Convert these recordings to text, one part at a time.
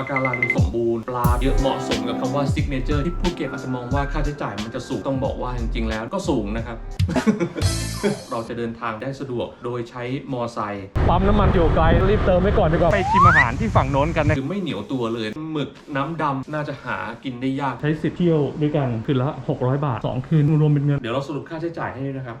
ปะการังสมบูรณ์ปลาเยอะเหมาะสมกับคำว่าซิกเนเจอร์ที่ภูเก็ตอาจจะมองว่าค่าใช้จ่ายมันจะสูงต้องบอกว่าจริงๆแล้วก็สูงนะครับ เราจะเดินทางได้สะดวกโดยใช้มอไซค์ปั๊มน้ำมันอยู่ไกลรีบเติมไว้ก่อนดีกว่าไปชิมอาหารที่ฝั่งโน้นกันนะคือไม่เหนียวตัวเลยหมึกน้ำดำน่าจะหากินได้ยากใช้สิทธิ์เที่ยวด้วยกันคืนละ 600 บาท 2 คืนรวมเป็นเงินเดี๋ยวเราสรุปค่าใช้จ่ายให้นะครับ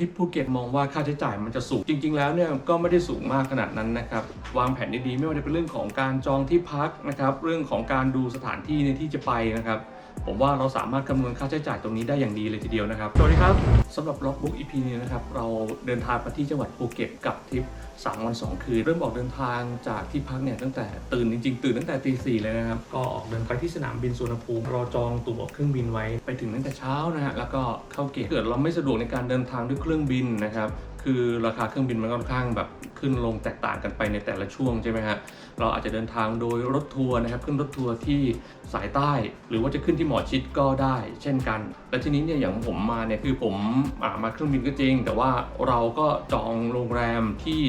ที่ภูเก็ตมองว่าค่าใช้จ่ายมันจะสูง จริง ๆ แล้วเนี่ยก็ไม่ได้สูงมากขนาดนั้นนะครับ วางแผนดีๆไม่ว่าจะเป็นเรื่องของการจองที่พักนะครับเรื่องของการดูสถานที่ในที่จะไปนะครับผมว่าเราสามารถคำนวณค่าใช้จ่ายตรงนี้ได้อย่างดีเลยทีเดียวนะครับสวัสดีครับสำหรับล็อกบุ๊ก EP นี้นะครับเราเดินทางไปที่จังหวัดภูเก็ตกับทริป3วัน2 คืน เริ่มออกเดินทางจากที่พักเนี่ยตั้งแต่ตื่นจริงๆ ตื่นตั้งแต่ตีสี่เลยนะครับ ก็ออกเดินไปที่สนามบินสุวรรณภูมิเราจองตั๋วเครื่องบินไว้ไปถึงตั้งแต่เช้านะฮะแล้วก็เข้าเกตเกิดเราไม่สะดวกในการเดินทางด้วยเครื่องรื่องบินนะครับ คือราคาเครื่องบินมันค่อนข้างแบบขึ้นลงแตกต่างกันไปในแต่ละช่วงใช่ไหมฮะเราอาจจะเดินทางโดยรถทัวร์นะครับ ขึ้นรถทัวร์ที่สายใต้ หรือว่าจะขึ้นที่หมอชิดก็ได้ เช่นกัน และทีนี้เนี่ยอย่างผมมาเนี่ยคือผมอามาเครื่องบินก็จริง แต่ว่าเราก็จองโรงแรมที่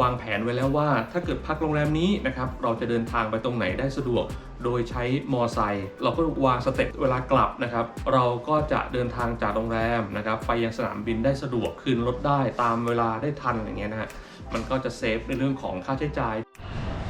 วางแผนไว้แล้วว่า ถ้าเกิดพักโรงแรมนี้นะครับเราจะเดินทางไปตรงไหนได้สะดวก โดยใช้มอไซค์เราก็วางสเต็ปเวลากลับนะครับ เราก็จะเดินทางจากโรงแรมนะครับ ไปยังสนามบินได้สะดวกคืนรถได้ตามเวลาได้ทันอย่างเงี้ยนะฮะมันก็จะเซฟในเรื่องของค่าใช้จ่าย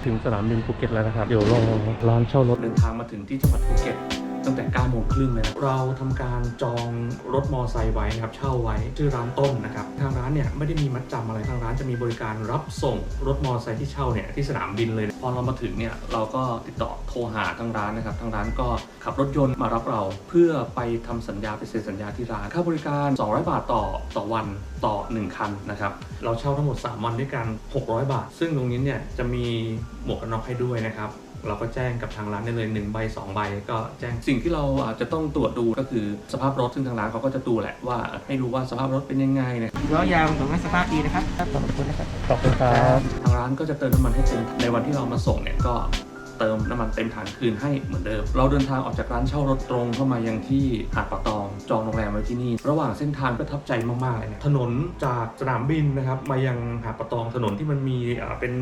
ถึงสนามบินภูเก็ตแล้วนะครับ เดี๋ยวรอร้านเช่ารถเดินทางมาถึงที่จังหวัดภูเก็ต ตั้งแต่9โมงครึ่งเลยนะเราทำการจองรถมอไซค์ไว้นะครับเช่าไว้ชื่อร้านต้นนะครับทางร้านเนี่ยไม่ได้มีมัดจำอะไรทางร้านจะมีบริการรับส่งรถมอไซค์ที่เช่าเนี่ยที่สนามบินเลย พอเรามาถึงเนี่ยเราก็ติดต่อโทรหาทางร้านนะครับทางร้านก็ขับรถยนต์มารับเราเพื่อไปทำสัญญาไปเซ็นสัญญาที่ร้านค่าบริการ 200 บาทต่อต่อวันต่อ 1 คันนะครับเราเช่าทั้งหมด 3 วันด้วยกัน 600 บาท ซึ่งตรงนี้เนี่ยจะมีหมวกกันน็อกให้ด้วยนะครับ เราก็แจ้งกับทางร้านได้เลย1ใบ2ใบก็แจ้งสิ่งที่เราอาจจะต้องตรวจดูก็คือสภาพรถซึ่งทางร้านเขาก็จะดูแหละว่าให้รู้ว่าสภาพรถเป็นยังไงนะล้อยางของสภาพดีนะครับขอบคุณนะครับขอบคุณครับทางร้านก็จะเติมน้ำมันให้เต็มในวันที่เรามาส่งเนี่ยก็เติมน้ำมันเต็มถังคืนให้เหมือนเดิม เราเดินทางออกจากร้านเช่ารถตรงเข้ามายังที่หาดป่าตอง จองโรงแรมไว้ที่นี่ ระหว่างเส้นทางประทับใจมากๆเลยนะถนนจากสนามบินนะครับ มายังหาดป่าตองถนนที่มันมีอ่าเป็น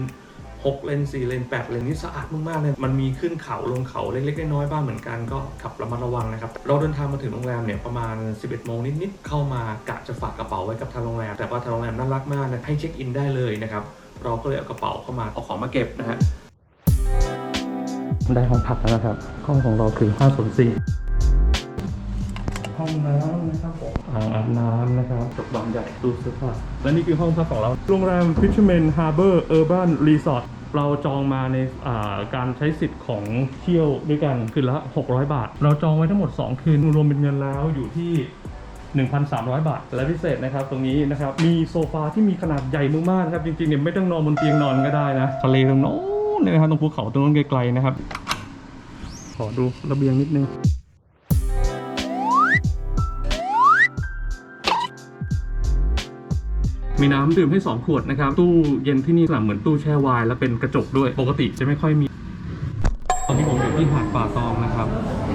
6 เลน 4 เลน 8 เลนนี่สะอาดมากๆเลยมันมีขึ้นเขาลงเขาเล็กๆน้อยๆบ้างเหมือนกันก็ขับระมัดระวังนะครับ เราเดินทางมาถึงโรงแรมเนี่ยประมาณ 11 โมงนิดๆเข้ามากะจะฝากกระเป๋าไว้กับทางโรงแรม แต่ว่าทางโรงแรมน่ารักมากนะให้เช็คอินได้เลยนะครับเราก็เลยเอากระเป๋าเข้ามาเอาของมาเก็บนะฮะได้ห้องพักแล้วนะครับห้องของเราคือ504ห้องน้ำนะครับผมอ่างอาบน้ำนะครับจบบานใหญ่ตู้เสื้อผ้าและนี่คือห้องพักของเรา โรงแรม Fisherman Harbor Urban Resort เราจองมาในาการใช้สิทธิ์ของเที่ยวด้วยกันคืนละ 600 บาท เราจองไว้ทั้งหมด 2 คืนรวมเป็นเงินแล้วอยู่ที่1,300 บาท และพิเศษนะครับตรงนี้นะครับ มีโซฟาที่มีขนาดใหญ่มากๆนะครับ จริงๆเนี่ยไม่ต้องนอนบนเตียงนอนก็ได้นะทะเลตรงโน้นเลยนะครับตรงภูเขาตรงนู้นไกลๆนะครับ ขอดูระเบียงนิดนึง มีน้ำดื่มให้ 2 ขวดนะครับ ตู้เย็นที่นี่เหมือนตู้แช่ไวน์แล้วเป็นกระจกด้วย ปกติจะไม่ค่อยมี ตอนนี้ผมอยู่ที่หาดป่าตองนะครับ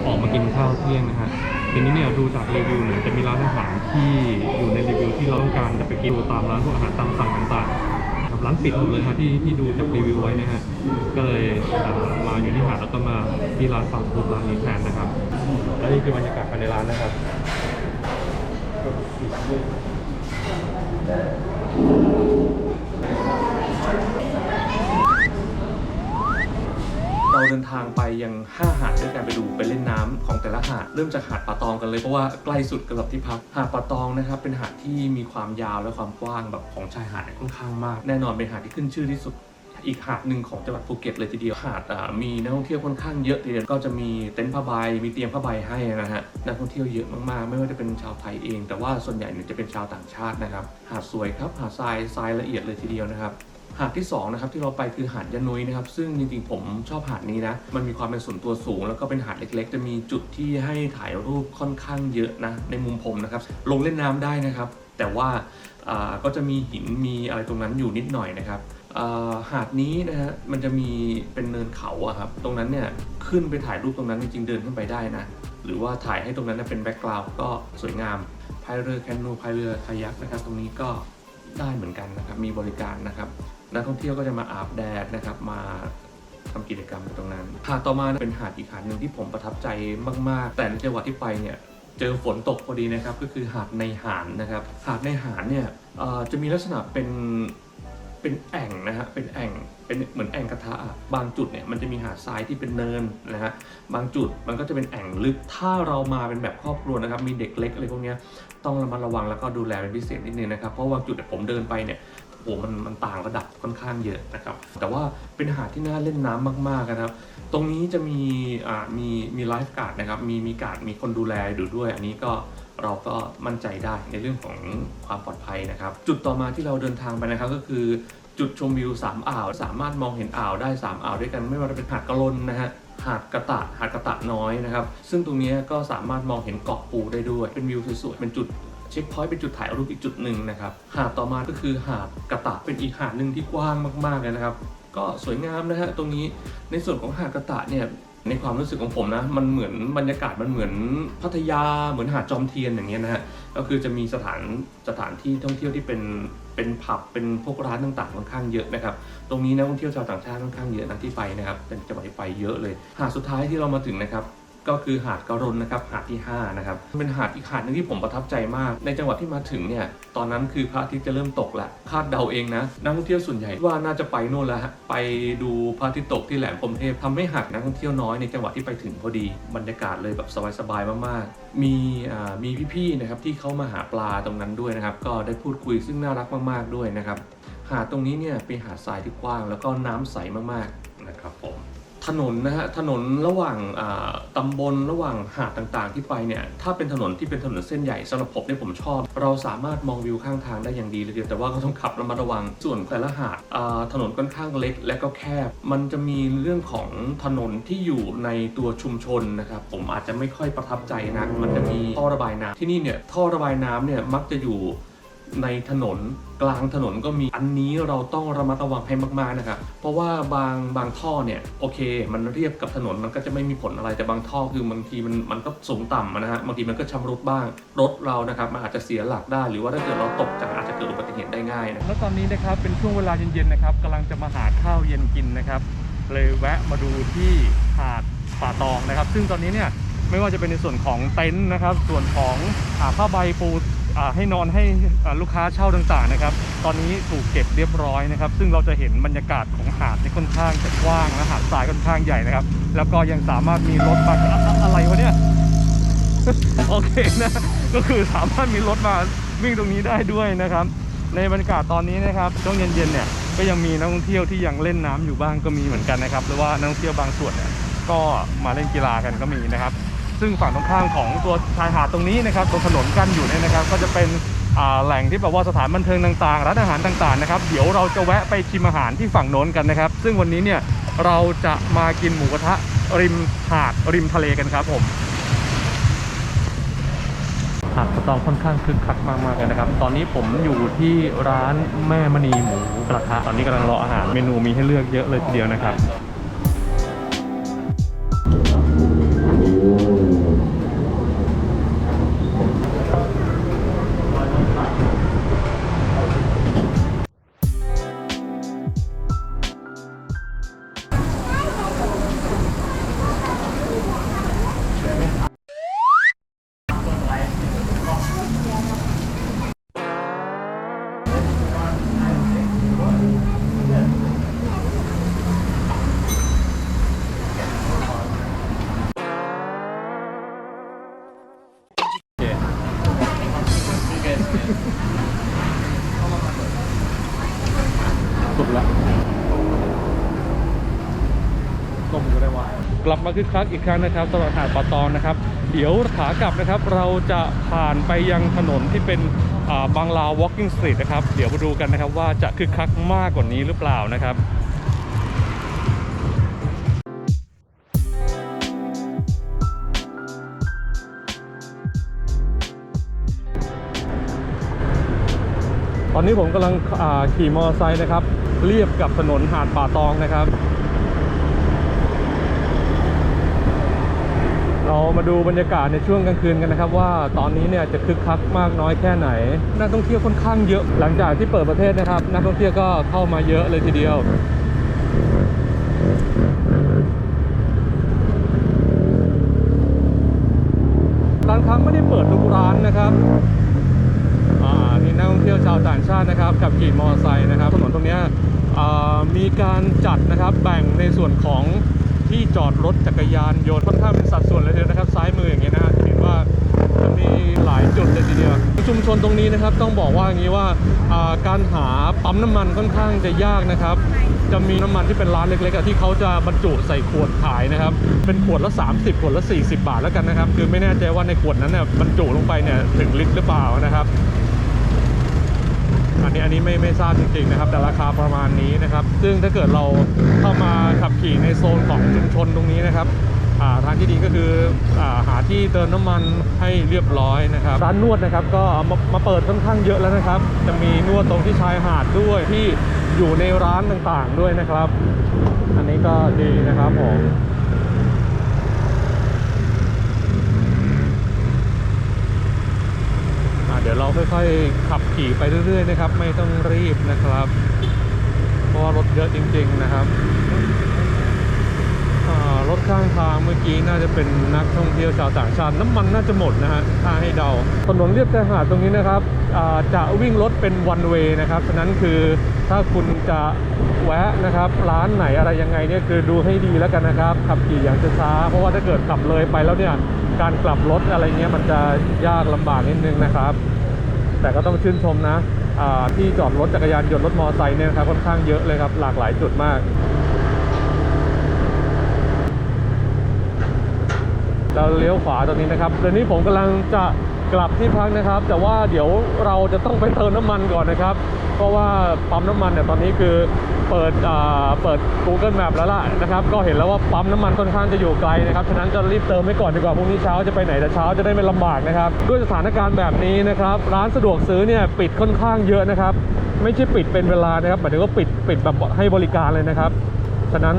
ออกมากินข้าวเที่ยงนะฮะทีนี้เนี่ยดูจากรีวิวเนี่ยจะมีร้านอาหารที่อยู่ในรีวิวที่เราต้องการจะไปกินดูตามร้านพวกอาหารตามสั่งต่างๆครับร้านปิดหมดเลยครับที่ที่ดูจากรีวิวไว้นะฮะ ก็เลยมาอยู่ที่หาดแล้วก็มาที่ร้านฟาสต์ฟู้ดร้านนี้แทนนะครับ และนี่คือบรรยากาศภายในร้านนะครับเร เดินทางไปยัง5หาดด้วยกันไปดูไปเล่นน้ำของแต่ละหาด เริ่มจากหาดป่าตองกันเลยเพราะว่าใกล้สุดกับที่พัก หาดป่าตองนะครับเป็นหาดที่มีความยาวและความกว้างแบบของชายหาดค่อนข้างมาก แน่นอนเป็นหาดที่ขึ้นชื่อที่สุดอีกหาดหนึ่งของจังหวัดภูเก็ตเลยทีเดียวหาดอ่ามีนักท่องเที่ยวค่อนข้างเยอะทีเดียวก็จะมีเต็นท์ผ้าใบมีเตียงผ้าใบให้นะฮะนักท่องเที่ยวเยอะมากๆ ไม่ว่าจะเป็นชาวไทยเอง แต่ว่าส่วนใหญ่เนี่ยจะเป็นชาวต่างชาตินะครับหาดสวยครับหาดทรายทรายละเอียดเลยทีเดียวนะครับ หาดที่สองนะครับที่เราไปคือหาดยะนุยนะครับซึ่งจริงๆผมชอบหาดนี้นะมันมีความเป็นส่วนตัวสูง แล้วก็เป็นหาดเล็กๆ จะมีจุดที่ให้ถ่ายรูปค่อนข้างเยอะนะในมุมผมนะครับลงเล่นน้ำได้นะครับ แต่ว่าก็จะมีหินมีอะไรตรงนั้นอยู่นิดหน่อยนะครับหาดนี้นะฮะมันจะมีเป็นเนินเขาอะครับตรงนั้นเนี่ยขึ้นไปถ่ายรูปตรงนั้นจริงๆเดินขึ้นไปได้นะหรือว่าถ่ายให้ตรงนั้นเป็นแบ็กกราวด์ก็สวยงามพายเรือแคนูพายเรือคายักนะครับตรงนี้ก็ ได้เหมือนกันนะครับ มีบริการนะครับ นักท่องเที่ยวก็จะมาอาบแดดนะครับ มาทำกิจกรรมตรงนั้น หาดต่อมาเป็นหาดอีกหาดหนึ่งที่ผมประทับใจมาก ๆ แต่ในจังหวัดที่ไปเนี่ยเจอฝนตกพอดีนะครับ ก็คือหาดในหานนะครับ หาดในหานเนี่ยจะมีลักษณะเป็นเป็นแอ่งนะฮะ เป็นแอ่ง เป็นเหมือนแอ่งกระทะอะบางจุดเนี่ยมันจะมีหาดทรายที่เป็นเนินนะฮะ บางจุดมันก็จะเป็นแอ่งลึก ถ้าเรามาเป็นแบบครอบครัวนะครับ มีเด็กเล็กอะไรพวกเนี้ย ต้องระมัดระวังแล้วก็ดูแลเป็นพิเศษนิดนึงนะครับ เพราะว่าจุดที่ผมเดินไปเนี่ยโอ้หมันมันต่างระดับค่อนข้างเยอะนะครับ แต่ว่าเป็นหาดที่น่าเล่นน้ำมากๆนะครับ ตรงนี้จะมีอ่ามีมีไลฟ์การ์ดนะครับ มีมีการ์ดมีคนดูแลอยู่ด้วย อันนี้ก็เราก็มั่นใจได้ในเรื่องของความปลอดภัยนะครับ จุดต่อมาที่เราเดินทางไปนะครับก็คือจุดชมวิวสามอ่าว สามารถมองเห็นอ่าวได้สามอ่าวด้วยกันไม่ว่าจะเป็นหาดกะลนนะฮะ หาดกระตะหาดกระตะน้อยนะครับ ซึ่งตรงนี้ก็สามารถมองเห็นเกาะปูได้ด้วย เป็นวิวสวยๆ เป็นจุดเช็คพอยต์เป็นจุดถ่ายรูปอีกจุดหนึ่งนะครับ หาดต่อมาก็คือหาดกระตะเป็นอีกหาดหนึ่งที่กว้างมากๆเลยนะครับ ก็สวยงามนะฮะตรงนี้ในส่วนของหาดกระตะเนี่ย ในความรู้สึกของผมนะมันเหมือนบรรยากาศมันเหมือนพัทยาเหมือนหาดจอมเทียนอย่างเงี้ยนะฮะก็คือจะมีสถานสถานที่ท่องเที่ยวที่เป็นเป็นผับเป็นพวกร้านต่างๆค่อนข้างเยอะนะครับตรงนี้นักท่องเที่ยวชาวต่างชาติค่อนข้างเยอะนะที่ไปนะครับเป็นจังหวัดที่ไปเยอะเลยหาดสุดท้ายที่เรามาถึงนะครับ ก็คือหาดกระรนนะครับหาดที่5นะครับเป็นหาดอีกหาดหนึงที่ผมประทับใจมาก ในจังหวัดที่มาถึงเนี่ยตอนนั้นคือพระอาทิตย์จะเริ่มตกแล้วคาดเดาเองนะนักท่องเที่ยวส่วนใหญ่ว่าน่าจะไปโน่นแล้วฮะไปดูพระอาทิตย์ตกที่แหลมพรมเทพทำให้หาดนักท่องเที่ยวน้อยในจังหวัดที่ไปถึงพอดีบรรยากาศเลยแบบสบายๆมากๆ มีอ่ามีพี่ๆนะครับที่เขามาหาปลาตรงนั้นด้วยนะครับก็ได้พูดคุยซึ่งน่ารักมากๆด้วยนะครับหาดตรงนี้เนี่ยเป็นหาดทรายที่กว้าง แล้วก็น้ำใสมากๆนะครับผม ถนนนะฮะถนนระหว่างตำบลระหว่างหาดต่างๆ ที่ไปเนี่ยถ้าเป็นถนนที่เป็นถนนเส้นใหญ่สำหรับผมเนี่ยผมชอบ เราสามารถมองวิวข้างทางได้อย่างดีเลยทีเดียวแต่ว่าก็ต้องขับระมัดระวังส่วนแต่ละหาดถนนค่อนข้างเล็กและก็แคบ มันจะมีเรื่องของถนนที่อยู่ในตัวชุมชนนะครับผมอาจจะไม่ค่อยประทับใจนะมันจะมีท่อระบายน้ำที่นี่เนี่ยท่อระบายน้ำเนี่ยมักจะอยู่ ในถนนกลางถนนก็มีอันนี้เราต้องระมัดระวังให้มากๆนะครับเพราะว่าบางบางท่อเนี่ยโอเค มันเรียบกับถนนมันก็จะไม่มีผลอะไรแต่บางท่อคือบางทีมันมันก็สูงต่ำนะฮะบางทีมันก็ชำรุดบ้าง รถเรานะครับมันอาจจะเสียหลักได้ หรือว่าถ้าเกิดเราตกจากอาจจะเกิดอุบัติเหตุได้ง่ายนะแล้วตอนนี้นะครับเป็นช่วงเวลาเย็นๆนะครับกำลังจะมาหาข้าวเย็นกินนะครับเลยแวะมาดูที่หาดป่าตองนะครับ ซึ่งตอนนี้เนี่ยไม่ว่าจะเป็นในส่วนของเต็นท์นะครับ ส่วนของผ้าใบปู ให้นอนให้ลูกค้าเช่าต่างๆนะครับ ตอนนี้ถูกเก็บเรียบร้อยนะครับ ซึ่งเราจะเห็นบรรยากาศของหาดที่ค่อนข้างจะกว้างและหาดทรายค่อนข้างใหญ่นะครับ แล้วก็ยังสามารถมีรถมาอะอะไรวะเนี่ยโอเคนะก็คือสามารถมีรถมาวิ่งตรงนี้ได้ด้วยนะครับ ในบรรยากาศตอนนี้นะครับช่วงเย็นๆเนี่ยก็ยังมีนักท่องเที่ยวที่ยังเล่นน้ำอยู่บ้างก็มีเหมือนกันนะครับหรือว่านักท่องเที่ยวบางส่วนเนี่ยก็มาเล่นกีฬากันก็มีนะครับ ซึ่งฝั่งตรงข้ามของตัวชายหาดตรงนี้นะครับตรงถนนกั้นอยู่เนี่ยนะครับ ก็จะเป็นแหล่งที่แบบว่าสถานบันเทิงต่างๆร้านอาหารต่างๆนะครับเดี๋ยวเราจะแวะไปชิมอาหารที่ฝั่งโน้นกันนะครับ ซึ่งวันนี้เนี่ยเราจะมากินหมูกระทะริมหาดริมทะเลกันครับผมหาดสตองค่อนข้างคึกคักมากๆเลยนะครับ ตอนนี้ผมอยู่ที่ร้านแม่มณีหมูกระทะตอนนี้กำลังรออาหารเมนูมีให้เลือกเยอะเลยทีเดียวนะครับ ได้ว่ากลับมาคึกคักอีกครั้งนะครับสำหรับหาดป่าตองนะครับ เดี๋ยวขากลับนะครับ เราจะผ่านไปยังถนนที่เป็นบางลา walking street นะครับ เดี๋ยวมาดูกันนะครับว่าจะคึกคักมากกว่านี้หรือเปล่านะครับตอนนี้ผมกำลังขี่มอเตอร์ไซค์นะครับ เรียบกับถนนหาดป่าตองนะครับ เรา มาดูบรรยากาศในช่วงกลางคืนกันนะครับ ว่าตอนนี้เนี่ยจะคึกคักมากน้อยแค่ไหน นักท่องเที่ยวค่อนข้างเยอะหลังจากที่เปิดประเทศนะครับ นักท่องเที่ยวก็เข้ามาเยอะเลยทีเดียวร้านค้าไม่ได้เปิดทุกร้านนะครับอ่านี่นักท่องเที่ยวชาวต่างชาตินะครับขับขี่มอเตอร์ไซค์นะครับถนนตรงนี้มีการจัดนะครับแบ่งในส่วนของ ที่จอดรถจักรยานยนต์ค่อนข้างเป็นสัดส่วนเลยเดียวนะครับ ซ้ายมืออย่างเงี้ยนะเห็นว่าจะมีหลายจุดเลยทีเดียวชุมชนตรงนี้นะครับต้องบอกว่าอย่างนี้ว่าการหาปั๊มน้ำมันค่อนข้างจะยากนะครับ จะมีน้ำมันที่เป็นร้านเล็กๆที่เขาจะบรรจุใส่ขวดขายนะครับ เป็นขวดละ 30 ขวดละ 40 บาทแล้วกันนะครับ คือไม่แน่ใจว่าในขวดนั้นเนี่ยบรรจุลงไปเนี่ยถึงลิตรหรือเปล่านะครับ นนี้อันนี้ไม่ไม่ทราบจริงๆนะครับ แต่ราคาประมาณนี้นะครับ ซึ่งถ้าเกิดเราเข้ามาขับขี่ในโซนของชุมชนตรงนี้นะครับาทางที่ดีก็คืออหาที่เติมน้ำมันให้เรียบร้อยนะครับร้านนวดนะครับก็มามาเปิดค่อนข้างเยอะแล้วนะครับ จะมีนวดตรงที่ชายหาดด้วยที่อยู่ในร้านต่างๆด้วยนะครับ อันนี้ก็ดีนะครับผม อ่าเดี๋ยวเราค่อยๆ ขับขี่ไปเรื่อยๆนะครับ ไม่ต้องรีบนะครับ เพราะว่ารถเยอะจริง ๆนะครับรถข้างทางเมื่อกี้น่าจะเป็นนักท่องเที่ยวชาวต่างชาติน้ำมันน่าจะหมดนะฮะถ้าให้เดาถนนเรียบชายหาดตรงนี้นะครับจะวิ่งรถเป็นวันเวย์นะครับฉะนั้นคือถ้าคุณจะแวะนะครับ ร้านไหนอะไรยังไงเนี่ยคือดูให้ดีแล้วกันนะครับ ขับขี่อย่างช้าๆเพราะว่าถ้าเกิดขับเลยไปแล้วเนี่ยการกลับรถอะไรเงี้ยมันจะยากลำบากนิดนึงนะครับ แต่ก็ต้องชื่นชมนะที่จอดรถจักรยานยนต์รถมอเตอร์ไซค์เนี่ยนะครับค่อนข้างเยอะเลยครับหลากหลายจุดมากเราเลี้ยวขวาตรงนี้นะครับเดี๋ยวนี้ผมกำลังจะกลับที่พักนะครับ แต่ว่าเดี๋ยวเราจะต้องไปเติมน้ำมันก่อนนะครับ เพราะว่าปั๊มน้ำมันเนี่ยตอนนี้คือ เปิดอ่าเปิด Google Map แล้วล่ะนะครับก็เห็นแล้วว่าปั๊มน้ำมันค่อนข้างจะอยู่ไกลนะครับฉะนั้นจะรีบเติมไว้ก่อนดีกว่าพรุ่งนี้เช้าจะไปไหนแต่เช้าจะได้ไม่ลำบากนะครับด้วยสถานการณ์แบบนี้นะครับร้านสะดวกซื้อเนี่ยปิดค่อนข้างเยอะนะครับไม่ใช่ปิดเป็นเวลานะครับหมายถึงว่าปิดปิดแบบให้บริการเลยนะครับฉะนั้น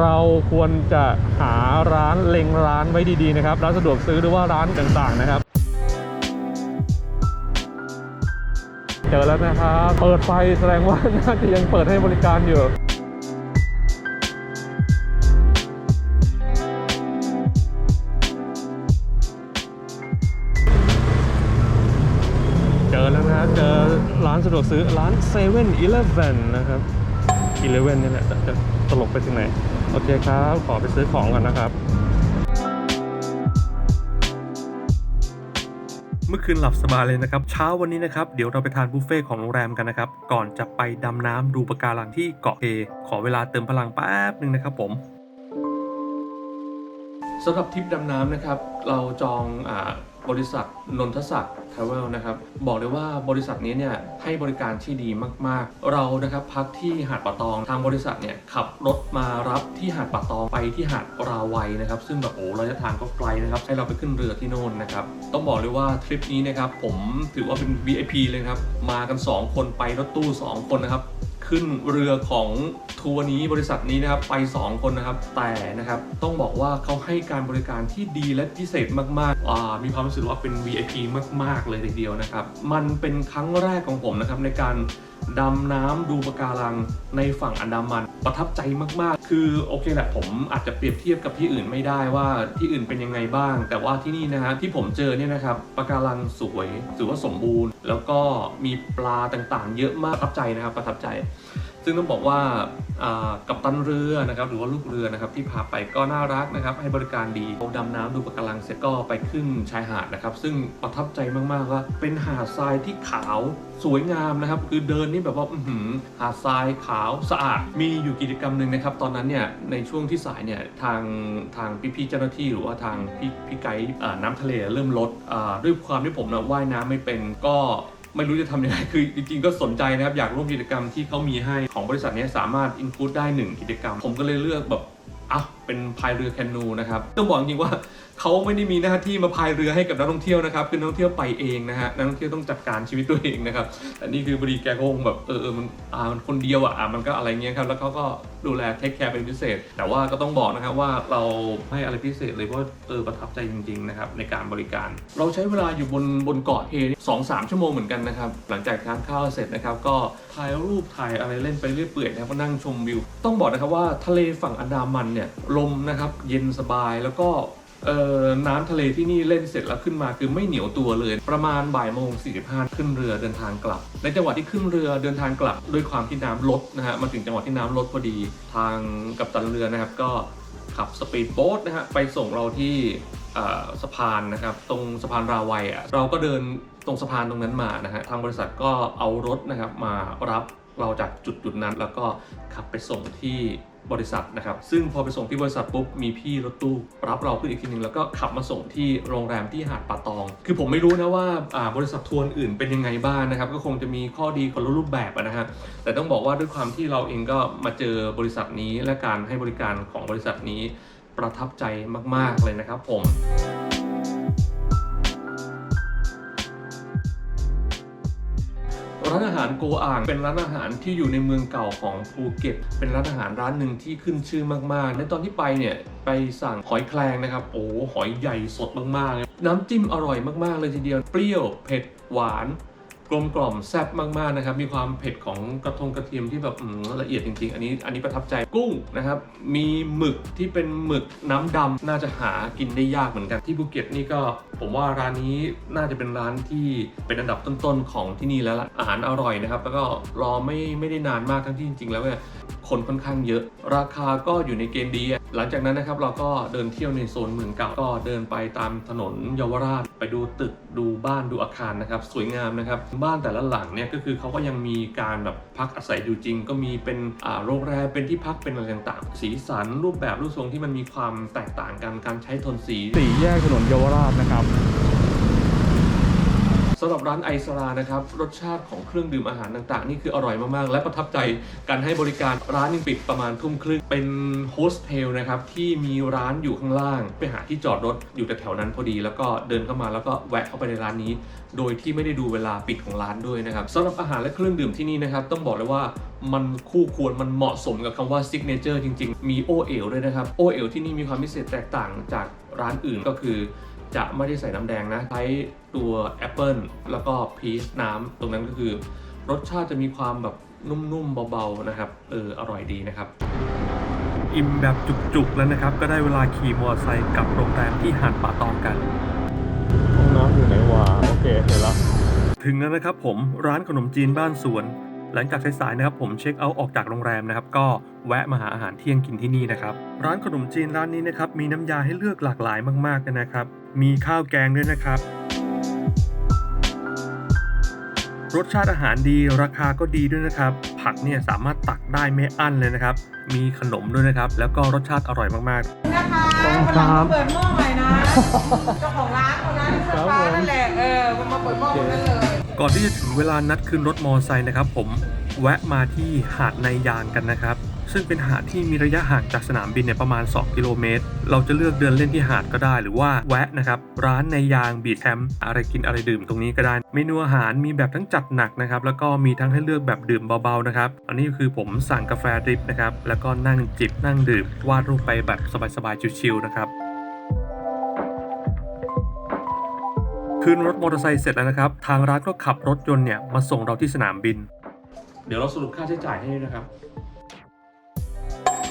เราควรจะหาร้านเล็งร้านไว้ดีๆนะครับร้านสะดวกซื้อหรือว่าร้านต่างๆนะครับ เจอแล้วนะครับ เปิดไฟแสดงว่าน่าจะยังเปิดให้บริการอยู่เจอแล้วนะเจอร้านสะดวกซื้อร้าน7 e เ e ่ e อนะครับอีเลเว่นนี่แหละจะตลกไปถึงไหน โอเคครับ ขอไปซื้อของก่อนนะครับ เมื่อคืนหลับสบายเลยนะครับเช้าวันนี้นะครับเดี๋ยวเราไปทานบุฟเฟ่ต์ของโรงแรมกันนะครับก่อนจะไปดำน้ำดูปะการังที่เกาะเอขอเวลาเติมพลังแป๊บหนึ่งนะครับผมสำหรับทริปดำน้ำนะครับ เราจองอา บริษัทนนทศักดิ์ทราเวลนะครับบอกเลยว่าบริษัทนี้เนี่ยให้บริการที่ดีมากๆ เรานะครับพักที่หาดป่าตองทางบริษัทเนี่ยขับรถมารับที่หาดป่าตองไปที่หาดราวัยนะครับซึ่งแบบโอ้ระยะทางก็ไกลนะครับให้เราไปขึ้นเรือที่โน่นนะครับต้องบอกเลยว่าทริปนี้นะครับผมถือว่าเป็น VIP เลยครับมากัน 2 คนไปรถตู้ 2 คนนะครับ ขึ้นเรือของทัวร์นี้บริษัทนี้นะครับไป 2 คนนะครับ แต่นะครับ ต้องบอกว่าเขาให้การบริการที่ดีและพิเศษมากๆมีความรู้สึกว่าเป็น VIP มาก ๆ เลยทีเดียวนะครับ มันเป็นครั้งแรกของผมนะครับในการดำน้ำดูปะการังในฝั่งอันดามัน ประทับใจมาก ๆ คือโอเคแหละผมอาจจะเปรียบเทียบกับที่อื่นไม่ได้ว่าที่อื่นเป็นยังไงบ้าง แต่ว่าที่นี่นะฮะที่ผมเจอเนี่ยนะครับปะการังสวยถือว่าสมบูรณ์ แล้วก็มีปลาต่างๆ เยอะมากประทับใจนะครับประทับใจ ซึ่งต้องบอกว่ากัปตันเรือนะครับหรือว่าลูกเรือนะครับที่พาไปก็น่ารักนะครับให้บริการดีเอาดำน้ำดูปะการังเสร็จก็ไปขึ้นชายหาดนะครับ ซึ่งประทับใจมากๆว่าเป็นหาดทรายที่ขาวสวยงามนะครับ คือเดินนี่แบบว่าอืหาดทรายขาวสะอาด มีอยู่กิจกรรมหนึ่งนะครับ ตอนนั้นเนี่ยในช่วงที่สายเนี่ยทางทางพี่ๆเจ้าหน้าที่หรือว่าทางพี่พี่ไกด์น้ำทะเลเริ่มลดด้วยความที่ผมนะว่ายน้ำไม่เป็นก็ ไม่รู้จะทำยังไงคือจริงๆ ก็สนใจนะครับ อยากร่วมกิจกรรมที่เขามีให้ของบริษัทนี้สามารถอินพุตได้ 1 กิจกรรม ผมก็เลยเลือกแบบอะเป็นพายเรือแคนูนะครับต้องบอกจริงว่า เขาไม่ได้มีหน้าที่มาพายเรือให้กับนักท่องเที่ยวนะครับคือนักท่องเที่ยวไปเองนะฮะนักท่องเที่ยวต้องจัดการชีวิตตัวเองนะครับแต่นี่คือบดีแกก็คงแบบเออเออมันอ่ามันคนเดียวอะอะมันก็อะไรเงี้ยครับแล้วเขาก็ดูแลเทคแคร์เป็นพิเศษ แต่ว่าก็ต้องบอกนะครับว่าเราให้อะไรพิเศษเลยเพราะเออประทับใจจริงๆนะครับในการบริการ เราใช้เวลาอยู่บนบนเกาะเฮสองสามชั่วโมงเหมือนกันนะครับหลังจากทานข้าวเสร็จนะครับก็ถ่ายรูปถ่ายอะไรเล่นไปเรื่อยเปื่อยนะครับก็นั่งชมวิว ต้องบอกนะครับว่าทะเลฝั่งอันดามันเนี่ยลมนะครับเย็นสบายแล้วก็ น้ำทะเลที่นี่เล่นเสร็จแล้วขึ้นมาคือไม่เหนียวตัวเลย ประมาณบ่ายโมง45ขึ้นเรือเดินทางกลับ ในจังหวะที่ขึ้นเรือเดินทางกลับด้วยความที่น้ำลดนะฮะมาถึงจังหวะที่น้ำลดพอดีทางกัปตันเรือนะครับก็ขับสปีดโบ๊ทนะฮะไปส่งเราที่สะพานนะครับตรงสะพานราวัยอะเราก็เดินตรงสะพานตรงนั้นมานะฮะทางบริษัทก็เอารถนะครับมารับเราจากจุดจุดนั้น แล้วก็ขับไปส่งที่ บริษัทนะครับ ซึ่งพอไปส่งที่บริษัทปุ๊บมีพี่รถตู้รับเราขึ้นอีกทีหนึ่งแล้วก็ขับมาส่งที่โรงแรมที่หาดป่าตอง คือผมไม่รู้นะว่าบริษัททัวร์อื่นเป็นยังไงบ้างนะครับ ก็คงจะมีข้อดีคนละรูปแบบนะฮะแต่ต้องบอกว่าด้วยความที่เราเองก็มาเจอบริษัทนี้และการให้บริการของบริษัทนี้ประทับใจมาก ๆ เลยนะครับผม ร้านอาหารโกอ่าง เป็นร้านอาหารที่อยู่ในเมืองเก่าของภูเก็ต เป็นร้านอาหารร้านหนึ่งที่ขึ้นชื่อมากๆ ในตอนที่ไปเนี่ยไปสั่งหอยแครงนะครับ โอ้หอยใหญ่สดมากๆเลยน้ำจิ้มอร่อยมากๆเลยทีเดียว เปรี้ยว เผ็ด หวาน กลมกล่อมแซ่บมากๆนะครับ มีความเผ็ดของกระทงกระเทียมที่แบบละเอียดจริงๆ อันนี้อันนี้ประทับใจกุ้งนะครับ มีหมึกที่เป็นหมึกน้ำดำน่าจะหากินได้ยากเหมือนกันที่ภูเก็ตนี่ก็ผมว่าร้านนี้น่าจะเป็นร้านที่เป็นอันดับต้นๆของที่นี่แล้วล่ะอาหารอร่อยนะครับ แล้วก็รอไม่ไม่ได้นานมากทั้งที่จริงๆ แล้วเนี่ย คนค่อนข้างเยอะ ราคาก็อยู่ในเกณฑ์ดี หลังจากนั้นนะครับเราก็เดินเที่ยวในโซนเมืองเก่าก็เดินไปตามถนนเยาวราช ไปดูตึกดูบ้านดูอาคารนะครับสวยงามนะครับบ้านแต่ละหลังเนี่ยก็คือเขาก็ยังมีการแบบพักอาศัยอยู่จริง ก็มีเป็นโรงแรมเป็นที่พักเป็นอะไรต่างๆ สีสันรูปแบบรูปทรงที่มันมีความแตกต่างกันการใช้โทนสี สีแยกถนนเยาวราชนะครับ สำหรับร้านไอซารานะครับรสชาติของเครื่องดื่มอาหารต่างๆ นี่คืออร่อยมากๆ และประทับใจการให้บริการร้านยังปิดประมาณทุ่มครึ่งเป็นโฮสเทลนะครับที่มีร้านอยู่ข้างล่าง ไปหาที่จอดรถอยู่แถวๆนั้นพอดี แล้วก็เดินเข้ามาแล้วก็แวะเข้าไปในร้านนี้ โดยที่ไม่ได้ดูเวลาปิดของร้านด้วยนะครับสำหรับอาหารและเครื่องดื่มที่นี่นะครับต้องบอกเลยว่ามันคู่ควรมันเหมาะสมกับคำว่าซิกเนเจอร์จริง ๆ มีโอเอลด้วยนะครับโอเอลที่นี่มีความพิเศษแตกต่างจากร้านอื่นก็คือ จะไม่ได้ใส่น้ำแดงนะ ใช้ตัวแอปเปิลแล้วก็พีชน้ำตรงนั้นก็คือ รสชาติจะมีความแบบนุ่มๆเบาๆนะครับ เอออร่อยดีนะครับ อิ่มแบบจุกๆแล้วนะครับ ก็ได้เวลาขี่มอเตอร์ไซค์กลับโรงแรมที่หาดป่าตองกันห้องน้ำอยู่ไหนวะโอเคเห็นแล้วถึงแล้วนะครับผมร้านขนมจีนบ้านสวน หลังจากสายๆนะครับผมเช็คเอาท์ออกจากโรงแรมนะครับ ก็แวะมาหาอาหารเที่ยงกินที่นี่นะครับ ร้านขนมจีนร้านนี้นะครับมีน้ำยาให้เลือกหลากหลายมากๆเลยนะครับ มีข้าวแกงด้วยนะครับ รสชาติอาหารดีราคาก็ดีด้วยนะครับ ผักเนี่ยสามารถตักได้ไม่อั้นเลยนะครับ มีขนมด้วยนะครับ แล้วก็รสชาติอร่อยมากๆ นะคะขอบคุณวันคหรัลังบมาเปิดหม้อใหม่นะ เจ้าของร้านคนนั้นครับฟ้าผมนั่นแหละ เออมาเปิดหม้อคนนั้นเลย ก่อนที่จะถึงเวลานัดขึ้นรถมอเตอร์ไซค์นะครับ ผมแวะมาที่หาดในยางกันนะครับ ซึ่งเป็นหาดที่มีระยะห่างจากสนามบินเนี่ยประมาณ 2 กิโลเมตร เราจะเลือกเดินเล่นที่หาดก็ได้ หรือว่าแวะนะครับร้านในยางบีทแคมป์อะไรกินอะไรดื่มตรงนี้ก็ได้ เมนูอาหารมีแบบทั้งจัดหนักนะครับแล้วก็มีทั้งให้เลือกแบบดื่มเบาๆนะครับอันนี้คือผมสั่งกาแฟดริปนะครับแล้วก็นั่งจิบนั่งดื่มวาดรูปไปแบบสบายๆชิวๆนะครับขึ้นรถมอเตอร์ไซค์เสร็จแล้วนะครับ ทางร้านก็ขับรถยนต์เนี่ยมาส่งเราที่สนามบิน เดี๋ยวเราสรุปค่าใช้จ่ายให้นะครับ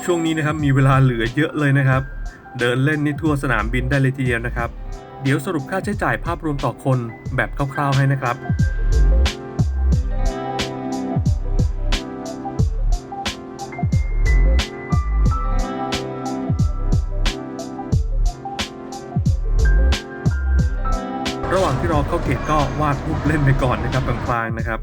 ช่วงนี้นะครับมีเวลาเหลือเยอะเลยนะครับ เดินเล่นนี่ทั่วสนามบินได้เลยทีเดียวนะครับ เดี๋ยวสรุปค่าใช้จ่ายภาพรวมต่อคนแบบคร่าวๆให้นะครับระหว่างที่รอเข้าเกตก็วาดรูปเล่นไปก่อนนะครับกลางๆนะครับ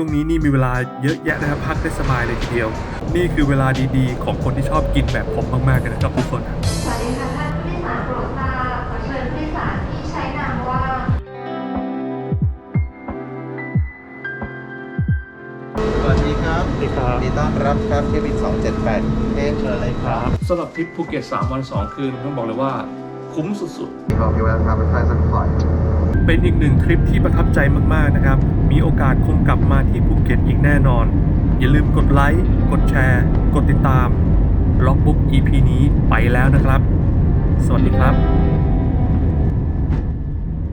ช่วงนี้นี่มีเวลาเยอะแยะนะครับพักได้สบายเลยทีเดียว นี่คือเวลาดีๆ ของคนที่ชอบกินแบบผมมากๆเลยนะครับทุกคนสวัสดีค่ะท่านผู้โดยสารโปรดทราบขอเชิญผู้โดยสารที่ใช้นามว่าสวัสดีครับสวัสดีครับยินดีต้อนรับครับเควิน278เทพเชิญเลยครับสำหรับทริปภูเก็ต3วัน2คืนต้องบอกเลยว่า คคุ้มสุดมีความคิดว่าทำเป็นไฟสักฝ่ายๆเป็นอีกหนึ่งทริปที่ประทับใจมากๆนะครับ มีโอกาสคงกลับมาที่ภูเก็ตอีกแน่นอน อย่าลืมกดไลค์ กดแชร์ กดติดตามล็อกบุ๊ก EP นี้ไปแล้วนะครับ สวัสดีครับ